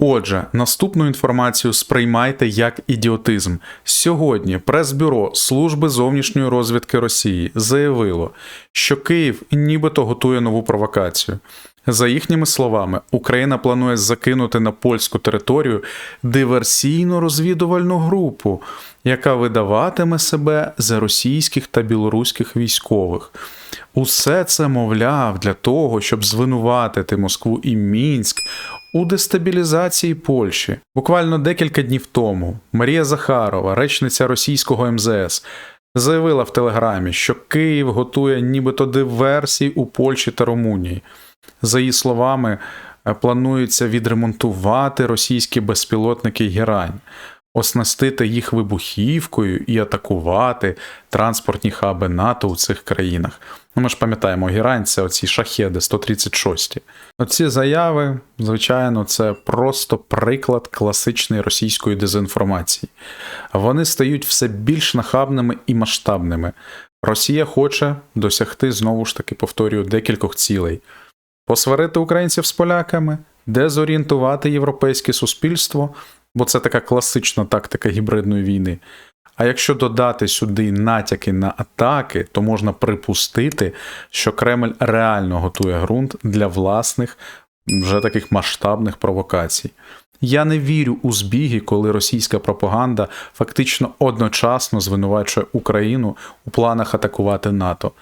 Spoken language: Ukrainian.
Отже, наступну інформацію сприймайте як ідіотизм. Сьогодні прес-бюро Служби зовнішньої розвідки Росії заявило, що Київ нібито готує нову провокацію. За їхніми словами, Україна планує закинути на польську територію диверсійно-розвідувальну групу, яка видаватиме себе за російських та білоруських військових. Усе це, мовляв, для того, щоб звинуватити Москву і Мінськ у дестабілізації Польщі. Буквально декілька днів тому Марія Захарова, речниця російського МЗС, заявила в Телеграмі, що Київ готує нібито диверсій у Польщі та Румунії. За її словами, е, планується відремонтувати російські безпілотники Герань, оснастити їх вибухівкою і атакувати транспортні хаби НАТО у цих країнах. Ну, ми ж пам'ятаємо, Герань оці шахеди 136. Оці заяви, звичайно, це просто приклад класичної російської дезінформації. Вони стають все більш нахабними і масштабними. Росія хоче досягти знову ж таки, повторюю, декількох цілей: посварити українців з поляками, дезорієнтувати європейське суспільство, бо це така класична тактика гібридної війни. А якщо додати сюди натяки на атаки, то можна припустити, що Кремль реально готує ґрунт для власних вже таких масштабних провокацій. Я не вірю у збіги, коли російська пропаганда фактично одночасно звинувачує Україну у планах атакувати НАТО.